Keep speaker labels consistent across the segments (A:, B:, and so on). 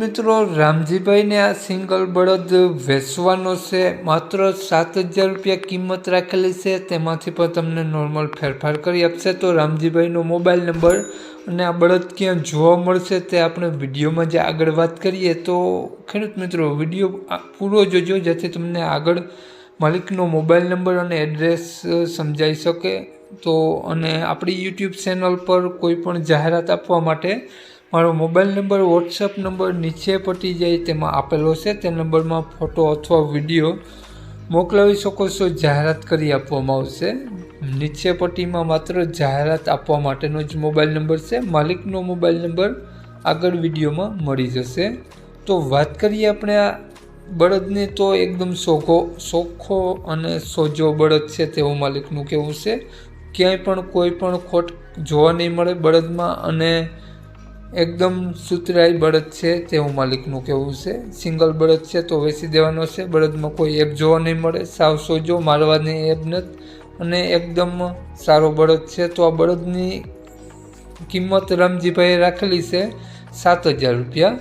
A: મિત્રો, રામજીભાઈને આ સિંગલ બળદ વેચવાનો છે. માત્ર સાત હજાર રૂપિયા કિંમત રાખેલી છે. તેમાંથી પણ તમને નોર્મલ ફેરફાર કરી આપશે. તો રામજીભાઈનો મોબાઈલ નંબર અને આ બળદ ક્યાં જોવા મળશે તે આપણે વિડીયોમાં જે આગળ વાત કરીએ. તો ખેડૂત મિત્રો, વીડિયો પૂરો જોજો, જેથી તમને આગળ માલિકનો મોબાઈલ નંબર અને એડ્રેસ સમજાઈ શકે. તો અને આપણી યુટ્યુબ ચેનલ પર કોઈ પણ જાહેરાત આપવા માટે મારો મોબાઈલ નંબર વોટ્સઅપ નંબર નીચે પટી જાય, તેમાં આપેલો છે. તે નંબરમાં ફોટો અથવા વીડિયો મોકલાવી શકો છો. જાહેરાત કરી આપવામાં આવશે. નીચે પટ્ટીમાં માત્ર જાહેરાત આપવા માટેનો જ મોબાઈલ નંબર છે. માલિકનો મોબાઈલ નંબર આગળ વિડીયોમાં મળી જશે. તો વાત કરીએ આપણે આ બળદને તો એકદમ સોખો સોખો અને સોજો બળદ છે તેવું માલિકનું કહેવું છે. ક્યાંય પણ કોઈ પણ ખોટ જોવા નહીં મળે બળદમાં અને એકદમ સુતરાઈ બળદ છે તેવું માલિકનું કહેવું છે. સિંગલ બળદ છે તો વેચી દેવાનો છે. બળદમાં કોઈ એપ જોવા નહીં મળે. સાવ સોજો, મારવાની એપ નથી. અને એકદમ સારો બળદ છે. તો આ બળદની કિંમત રામજીભાઈએ રાખેલી છે સાત હજાર રૂપિયા.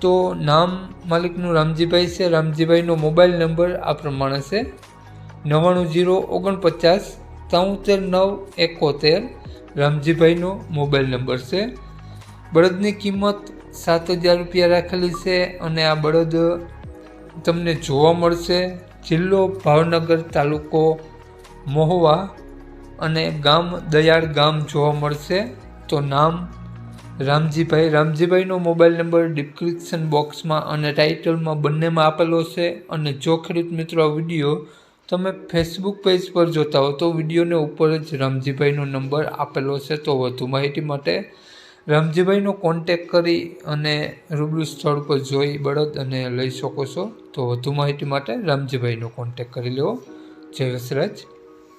A: તો નામ માલિકનું રામજીભાઈ છે. રામજીભાઈનો મોબાઈલ નંબર આ પ્રમાણે છે. નવ્વાણું જીરો ઓગણપચાસ ત્રોતેર નવ એકોતેર રામજીભાઈનો મોબાઈલ નંબર છે. બળદની કિંમત સાત હજાર રૂપિયા રાખેલી છે અને આ બળદ તમને જોવા મળશે જિલ્લો ભાવનગર તાલુકો મહુવા અને ગામ દયાળ ગામ જોવા મળશે. તો નામ રામજીભાઈ. રામજીભાઈનો મોબાઈલ નંબર ડિસ્ક્રિપ્શન બોક્સમાં અને ટાઇટલમાં બંનેમાં આપેલો છે. અને જો ખેડૂત મિત્રો, આ વીડિયો તમે ફેસબુક પેજ પર જોતા હો તો વિડીયોને ઉપર જ રામજીભાઈનો નંબર આપેલો છે. તો વધુ માહિતી માટે રામજીભાઈનો કોન્ટેક કરી અને રૂબરૂ સ્થળ પર જોઈ બળદ અને લઈ શકો છો. તો વધુ માહિતી માટે રામજીભાઈનો કોન્ટેક કરી લેવો. જય વસરાજ.